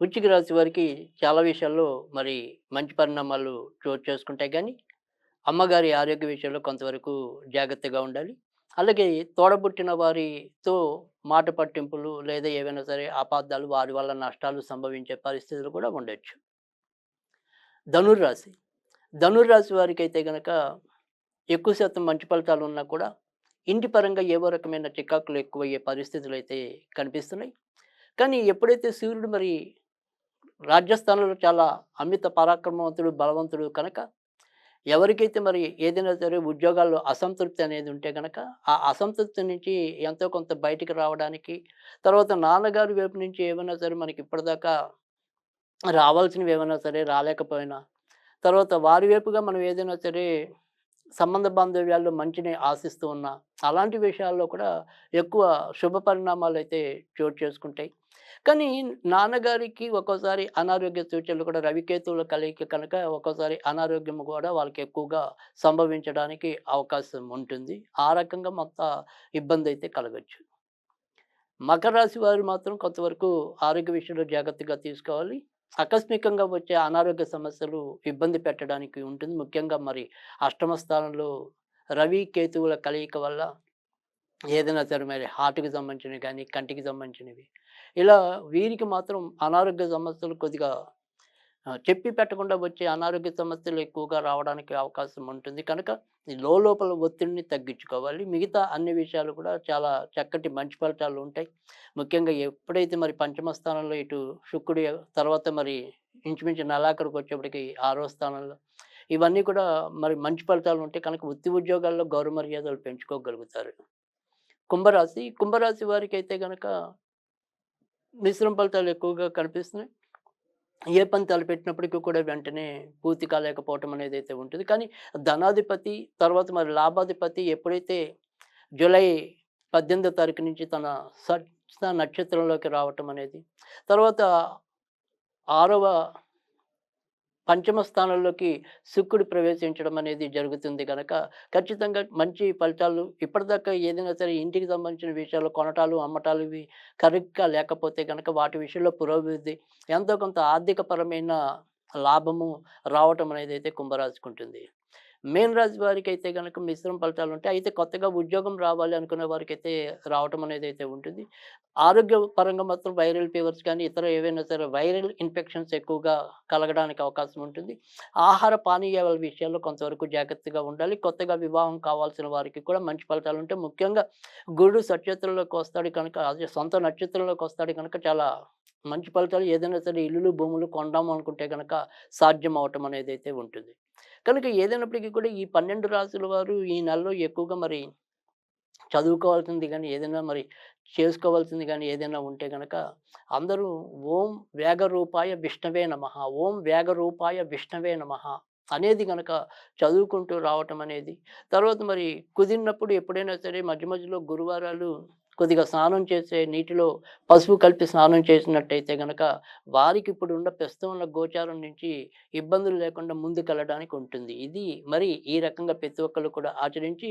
వృచ్చిక రాశి వారికి చాలా విషయాల్లో మరి మంచి పరిణామాలు చోటు చేసుకుంటాయి కానీ అమ్మగారి ఆరోగ్య విషయంలో కొంతవరకు జాగ్రత్తగా ఉండాలి. అలాగే తోడబుట్టిన వారితో మాట పట్టింపులు లేదా ఏవైనా సరే అపార్థాలు వారి వల్ల నష్టాలు సంభవించే పరిస్థితులు కూడా ఉండొచ్చు. ధనుర్రాశి. ధనుర్రాశి వారికి అయితే కనుక ఎక్కువ శాతం మంచి ఫలితాలు ఉన్నా కూడా ఇంటి పరంగా ఏవో రకమైన చికాకులు ఎక్కువయ్యే పరిస్థితులు అయితే కనిపిస్తున్నాయి. కానీ ఎప్పుడైతే సూర్యుడు మరి రాజస్థాన్లో చాలా అమిత పరాక్రమవంతుడు బలవంతుడు కనుక ఎవరికైతే మరి ఏదైనా సరే ఉద్యోగాల్లో అసంతృప్తి అనేది ఉంటే కనుక ఆ అసంతృప్తి నుంచి ఎంతో కొంత బయటికి రావడానికి తర్వాత నాన్నగారి వైపు నుంచి ఏమైనా సరే మనకి ఇప్పటిదాకా రావాల్సినవి ఏమైనా సరే రాలేకపోయినా తర్వాత వారి వైపుగా మనం ఏదైనా సరే సంబంధ బాంధవ్యాల్లో మంచిని ఆశిస్తూ ఉన్నా అలాంటి విషయాల్లో కూడా ఎక్కువ శుభ పరిణామాలు అయితే చోటు చేసుకుంటాయి. కానీ నాన్నగారికి ఒక్కోసారి అనారోగ్య సూచనలు కూడా రవికేతువుల కలయిక కనుక ఒక్కోసారి అనారోగ్యం కూడా వాళ్ళకి ఎక్కువగా సంభవించడానికి అవకాశం ఉంటుంది. ఆ రకంగా మొత్తం ఇబ్బంది అయితే కలగచ్చు. మకర రాశి వారు మాత్రం కొంతవరకు ఆరోగ్య విషయంలో జాగ్రత్తగా తీసుకోవాలి. ఆకస్మికంగా వచ్చే అనారోగ్య సమస్యలు ఇబ్బంది పెట్టడానికి ఉంటుంది. ముఖ్యంగా మరి అష్టమ స్థానంలో రవి కేతువుల కలయిక వల్ల ఏదైనా సరే మరి హార్ట్కి సంబంధించినవి కానీ కంటికి సంబంధించినవి ఇలా వీరికి మాత్రం అనారోగ్య సమస్యలు కొద్దిగా చెప్పి పెట్టకుండా వచ్చే అనారోగ్య సమస్యలు ఎక్కువగా రావడానికి అవకాశం ఉంటుంది. కనుక ఈ లోపల ఒత్తిడిని తగ్గించుకోవాలి. మిగతా అన్ని విషయాలు కూడా చాలా చక్కటి మంచి ఫలితాలు ఉంటాయి. ముఖ్యంగా ఎప్పుడైతే మరి పంచమ స్థానంలో ఇటు శుక్రుడి తర్వాత మరి ఇంచుమించు నెలాఖరికి వచ్చేప్పటికి ఆరో స్థానంలో ఇవన్నీ కూడా మరి మంచి ఫలితాలు ఉంటాయి. కనుక వృత్తి ఉద్యోగాల్లో గౌరవ మర్యాదలు పెంచుకోగలుగుతారు. కుంభరాశి కుంభరాశి వారికి అయితే కనుక మిశ్రమ ఫలితాలు ఎక్కువగా కనిపిస్తున్నాయి. ఏ పని తలపెట్టినప్పటికీ కూడా వెంటనే పూర్తి కాలేకపోవటం అనేది అయితే ఉంటుంది. కానీ ధనాధిపతి తర్వాత మరి లాభాధిపతి ఎప్పుడైతే జూలై పద్దెనిమిదో తారీఖు నుంచి తన స నక్షత్రంలోకి రావటం అనేది తర్వాత ఆరవ పంచమ స్థానంలోకి శుక్రుడు ప్రవేశించడం అనేది జరుగుతుంది కనుక ఖచ్చితంగా మంచి ఫలితాలు ఇప్పటిదాకా ఏదైనా సరే ఇంటికి సంబంధించిన విషయాలు కొనటాలు అమ్మటాలు ఇవి కరెక్ట్గా లేకపోతే కనుక వాటి విషయంలో పురోభివృద్ధి ఎంతో కొంత ఆర్థికపరమైన లాభము రావటం అనేది అయితే కుంభరాశికి ఉంటుంది. మేన్ రాజు వారికి అయితే కనుక మిశ్రమ ఫలితాలు ఉంటాయి. అయితే కొత్తగా ఉద్యోగం రావాలి అనుకునే వారికి అయితే రావటం అనేది అయితే ఉంటుంది. ఆరోగ్య పరంగా మాత్రం వైరల్ ఫీవర్స్ కానీ ఇతర ఏవైనా సరే వైరల్ ఇన్ఫెక్షన్స్ ఎక్కువగా కలగడానికి అవకాశం ఉంటుంది. ఆహార పానీయాల విషయాల్లో కొంతవరకు జాగ్రత్తగా ఉండాలి. కొత్తగా వివాహం కావాల్సిన వారికి కూడా మంచి ఫలితాలు ఉంటాయి. ముఖ్యంగా గురుడు నక్షత్రంలోకి వస్తాడు కనుక అదే సొంత నక్షత్రంలోకి వస్తాడు కనుక చాలా మంచి ఫలితాలు. ఏదైనా సరే ఇల్లులు భూములు కొండాము అనుకుంటే కనుక సాధ్యం అవటం అనేది అయితే ఉంటుంది. కనుక ఏదైనప్పటికీ కూడా ఈ పన్నెండు రాసుల వారు ఈ నెలలో ఎక్కువగా మరి చదువుకోవాల్సింది కానీ ఏదైనా మరి చేసుకోవాల్సింది కానీ ఏదైనా ఉంటే కనుక అందరూ ఓం వేగరూపాయ విష్ణవే నమ ఓం వేగరూపాయ విష్ణవే నమ అనేది కనుక చదువుకుంటూ రావటం అనేది తర్వాత మరి కుదిరినప్పుడు ఎప్పుడైనా సరే మధ్య మధ్యలో గురువారాలు కొద్దిగా స్నానం చేసే నీటిలో పసుపు కలిపి స్నానం చేసినట్టయితే కనుక వారికి ఇప్పుడు ఉన్న ప్రస్తుతం ఉన్న గోచారం నుంచి ఇబ్బందులు లేకుండా ముందుకెళ్ళడానికి ఉంటుంది. ఇది మరి ఈ రకంగా ప్రతి ఒక్కరు కూడా ఆచరించి